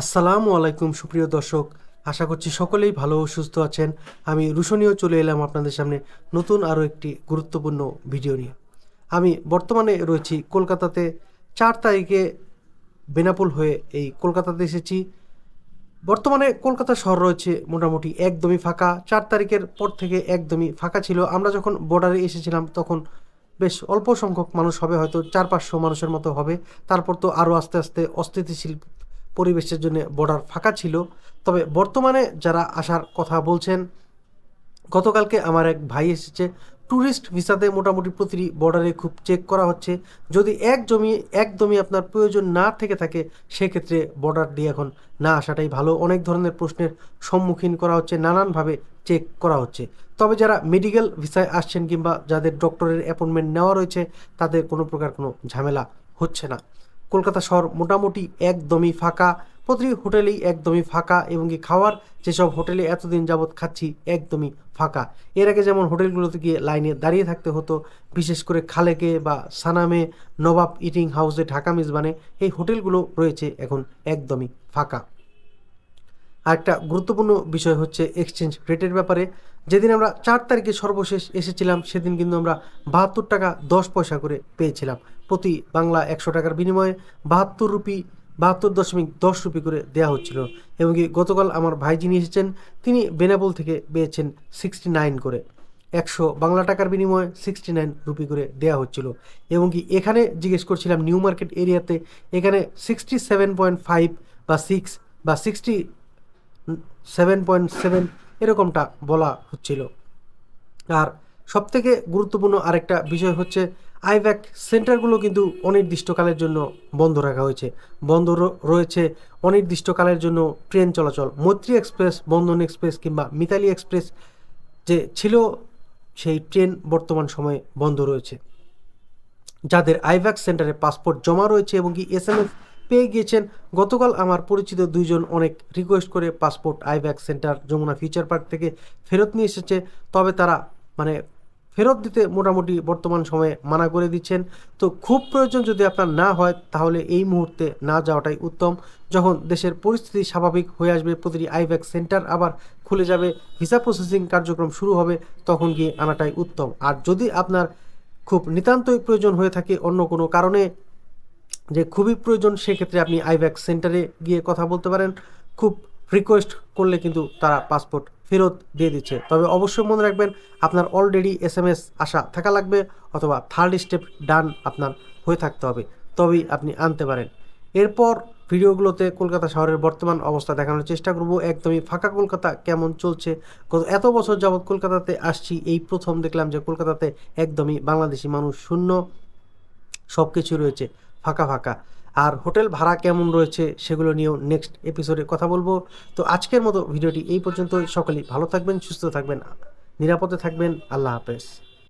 আসসালামু আলাইকুম, সুপ্রিয় দর্শক। আশা করছি সকলেই ভালো ও সুস্থ আছেন। আমি রুশনীয় চলে এলাম আপনাদের সামনে নতুন আরও একটি গুরুত্বপূর্ণ ভিডিও নিয়ে। আমি বর্তমানে রয়েছি কলকাতাতে। চার তারিখে বেনাপোল হয়ে এই কলকাতাতে এসেছি। বর্তমানে কলকাতা শহর রয়েছে মোটামুটি একদমই ফাঁকা। চার তারিখের পর থেকে একদমই ফাঁকা ছিল। আমরা যখন বর্ডারে এসেছিলাম তখন বেশ অল্প সংখ্যক মানুষ হবে, হয়তো চার পাঁচশো মানুষের মতো হবে। তারপর তো আরও আস্তে আস্তে অস্থিতিশীল পরিবেশের জন্য বর্ডার ফাঁকা ছিল। তবে বর্তমানে যারা আসার কথা বলছেন, গতকালকে আমার এক ভাই এসেছে। ট্যুরিস্ট ভিসাতে মোটামুটি প্রতিটি বর্ডারে খুব চেক করা হচ্ছে। যদি এক জমি একদমই আপনার প্রয়োজন না থেকে থাকে, সেক্ষেত্রে বর্ডার দিয়ে এখন না আসাটাই ভালো। অনেক ধরনের প্রশ্নের সম্মুখীন করা হচ্ছে, নানানভাবে চেক করা হচ্ছে। তবে যারা মেডিকেল ভিসায় আসছেন কিংবা যাদের ডক্টরের অ্যাপয়েন্টমেন্ট নেওয়া রয়েছে, তাদের কোনো প্রকার কোনো ঝামেলা হচ্ছে না। কলকাতা শহর মোটামুটি একদমই ফাঁকা। প্রতিটি হোটেলেই একদমই ফাঁকা এবং কি খাওয়ার যেসব হোটেলে এতদিন যাবৎ খাচ্ছি একদমই ফাঁকা। এর আগে যেমন হোটেলগুলোতে গিয়ে লাইনে দাঁড়িয়ে থাকতে হতো, বিশেষ করে খালেকে বা সানামে নবাব ইটিং হাউসে ঢাকা মিজবানে, এই হোটেলগুলো রয়েছে এখন একদমই ফাঁকা। আরেকটা গুরুত্বপূর্ণ বিষয় হচ্ছে এক্সচেঞ্জ রেটের ব্যাপারে। যেদিন আমরা চার তারিখে সর্বশেষ এসেছিলাম, সেদিন কিন্তু আমরা বাহাত্তর টাকা দশ পয়সা করে পেয়েছিলাম। প্রতি বাংলা একশো টাকার বিনিময়ে বাহাত্তর রুপি, বাহাত্তর দশমিক দশ রুপি করে দেওয়া হচ্ছিল। এবং কি গতকাল আমার ভাই যিনি এসেছেন, তিনি বেনাবল থেকে পেয়েছেন সিক্সটি নাইন করে। একশো বাংলা টাকার বিনিময়ে সিক্সটি নাইন রুপি করে দেওয়া হচ্ছিল। এবং কি এখানে জিজ্ঞেস করছিলাম নিউ মার্কেট এরিয়াতে, এখানে সিক্সটি সেভেন পয়েন্ট ফাইভ বা সিক্স বা সিক্সটি সেভেন পয়েন্ট সেভেন এরকমটা বলা হচ্ছিল। আর সবথেকে গুরুত্বপূর্ণ আরেকটা বিষয় হচ্ছে, আইব্যাক সেন্টারগুলো কিন্তু অনির্দিষ্টকালের জন্য বন্ধ রাখা হয়েছে। বন্ধ রয়েছে অনির্দিষ্টকালের জন্য ট্রেন চলাচল। মৈত্রী এক্সপ্রেস, বন্ধন এক্সপ্রেস কিংবা মিতালি এক্সপ্রেস যে ছিল, সেই ট্রেন বর্তমান সময়ে বন্ধ রয়েছে। যাদের আইভ্যাক সেন্টারে পাসপোর্ট জমা রয়েছে এবং কি এস এম এস পেয়ে গিয়েছেন। গতকাল আমার পরিচিত দুইজন অনেক রিকোয়েস্ট করে passport IVAC centre Jamuna future park থেকে ফেরত নিয়ে এসেছে। তবে তারা মানে ফেরত দিতে মোটামুটি বর্তমান সময়ে মানা করে দিচ্ছেন। তো খুব প্রয়োজন যদি আপনার না হয়, তাহলে এই মুহূর্তে না যাওয়াটাই উত্তম। যখন দেশের পরিস্থিতি স্বাভাবিক হয়ে আসবে, প্রতিটি আইভ্যাক সেন্টার আবার খুলে যাবে ভিসা প্রসেসিং কার্যক্রম শুরু হবে, তখন গিয়ে আনাটাই উত্তম। আর যদি আপনার খুব নিতান্তই প্রয়োজন হয়ে থাকে অন্য কোনো কারণে যে খুবই প্রয়োজন, সেক্ষেত্রে আপনি আইভ্যাক সেন্টারে গিয়ে কথা বলতে পারেন। খুব রিকোয়েস্ট করলে কিন্তু তারা পাসপোর্ট ফেরত দিয়ে দিচ্ছে। তবে অবশ্যই মনে রাখবেন, আপনার অলরেডি এস এম এস আসা থাকা লাগবে অথবা থার্ড স্টেপ ডান আপনার হয়ে থাকতে হবে। তবেই আপনি আনতে পারেন। এরপর ভিডিওগুলোতে কলকাতা শহরের বর্তমান অবস্থা দেখানোর চেষ্টা করব। একদমই ফাঁকা কলকাতা কেমন চলছে? গত এত বছর যাবৎ কলকাতাতে আসছি, এই প্রথম দেখলাম যে কলকাতাতে একদমই বাংলাদেশি মানুষ শূন্য। সব কিছু রয়েছে। ফাঁকা ফাঁকা। আর হোটেল ভাড়া কেমন রয়েছে সেগুলো নিয়েও নেক্সট এপিসোডে কথা বলব। তো আজকের মতো ভিডিওটি এই পর্যন্ত সকলেই ভালো থাকবেন, সুস্থ থাকবেন, নিরাপদে থাকবেন। আল্লাহ হাফেজ।